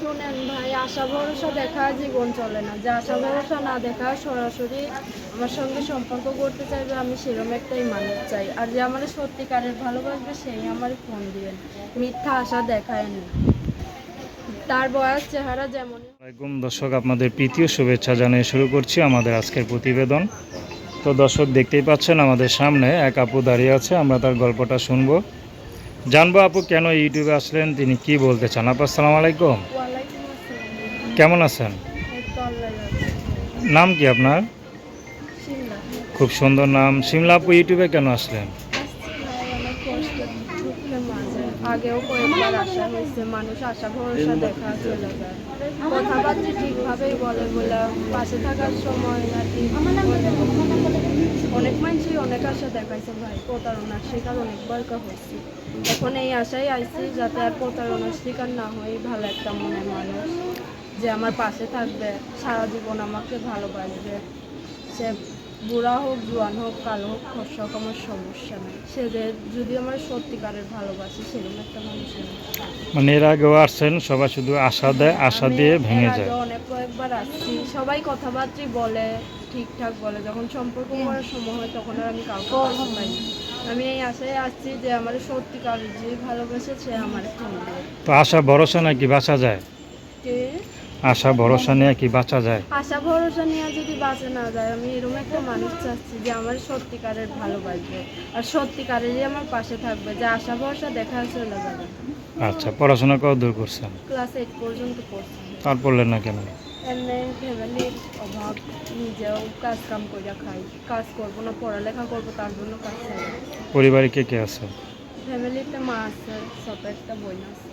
শোনেন ভাই, আশা ভরসা দেখা জীবন চলে না। যে আশা ভরসা না দেখা সরাসরি আমার সঙ্গে সম্পর্ক করতে চাইবে, আমি সেরকম একটাই মানুষ চাই। আর যে আমার সত্যিকারের ভালোবাসবে, সেই আমার ফোন দিবেন। মিথ্যা আশা দেখায় না। তার বয়স, চেহারা যেমন আসসালামাইকুম দর্শক, আপনাদের প্রীতীয় শুভেচ্ছা জানিয়ে শুরু করছি আমাদের আজকের প্রতিবেদন। তো দর্শক, দেখতেই পাচ্ছেন আমাদের সামনে এক আপু দাঁড়িয়ে আছে, আমরা তার গল্পটা শুনব। জানব আপু, কেন ইউটিউবে আসলেন, তিনি কি বলতে চান? আপু আসসালামু আলাইকুম কেমন আছেন। নাম কি আপনার? খুব সুন্দর নাম। সিমলা আপু ইউটিউবে কেন আসলেন? আগেও কয়েকবার হয়েছে, মানুষ ভরসা বলে থাকার সময় আর কি অনেক মানুষই অনেক আশা দেখাইছে ভাই, প্রতারণার শিকার হয়েছে। এখন এই আশাই আইছি যাতে আর প্রতারণার শিকার না হই, ভালো একটা মনের মানুষ। যে আমার পাশে থাকবে সারা জীবন আমাকে ভালোবাসবে। সে বুড়া হোক জোয়ান হোক কালো হোক হোক আমার সমস্যা নেই। সে যে যদি আমার সত্যিকারের ভালোবাসে সেরকম একটা মানুষ মানে এর আগেও আসছেন সবাই শুধু আশা দেয় আশা দিয়ে ভেঙে যায়। অনেক কয়েকবার আসছি। সবাই কথাবার্তা বলে ঠিকঠাক বলে। যখন সম্পর্ক করার সময় হয় তখন আর আমি কাউকে পাই আমি এই আশায় আসছি যে আমার সত্যিকার যে ভালোবাসে সে আমার তো আশা ভরসা নাকি বাঁচা যায়? আশা ভরসা নিয়ে কি বাঁচা যায়? আশা ভরসা নিয়ে যদি বাঁচে না যায় আমি এরকম একটা মানুষ চাচ্ছি যে আমার সত্যিকারের ভালোবাসবে। আর সত্যিকারেরই আমার পাশে থাকবে যে আশা ভরসা দেখা চলে যাবে। আচ্ছা পড়াশোনা কত দূর করছেন? ক্লাস এইট পর্যন্ত পড়ছি। তার পড়লেন না কেন? এমনি ফ্যামিলির অভাব নিজেও কাজ কাম করে খাই। কাজ করব না পড়ালেখা করব তার জন্য কাজ পরিবারে কে কে আছে? ফ্যামিলিতে মা আছে ছোট একটা বোন আছে।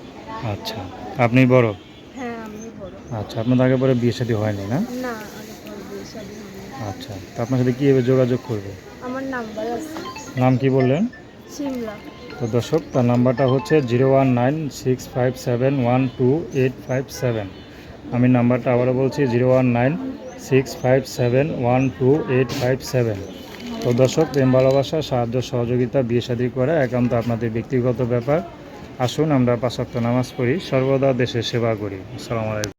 আচ্ছা আপনি বড়? আচ্ছা আপনার আগে পরে বিয়ে শাদী হয়নি না। আচ্ছা তো আপনার সাথে কীভাবে যোগাযোগ করবে? আমার নাম্বার আছে। নাম কি বললেন? সিমলা। তো দর্শক তার নাম্বারটা হচ্ছে zero one nine six five seven one two eight five seven. আমি নাম্বারটা আবারও বলছি zero one nine six five seven one two eight five seven. তো দর্শক প্রেম ভালোবাসা সাহায্য সহযোগিতা বিয়ে শাদী করা একান্ত আপনাদের ব্যক্তিগত ব্যাপার। আসুন আমরা পাঁচক্ত নামাজ পড়ি। সর্বদা দেশের সেবা করি। আসসালামু আলাইকুম।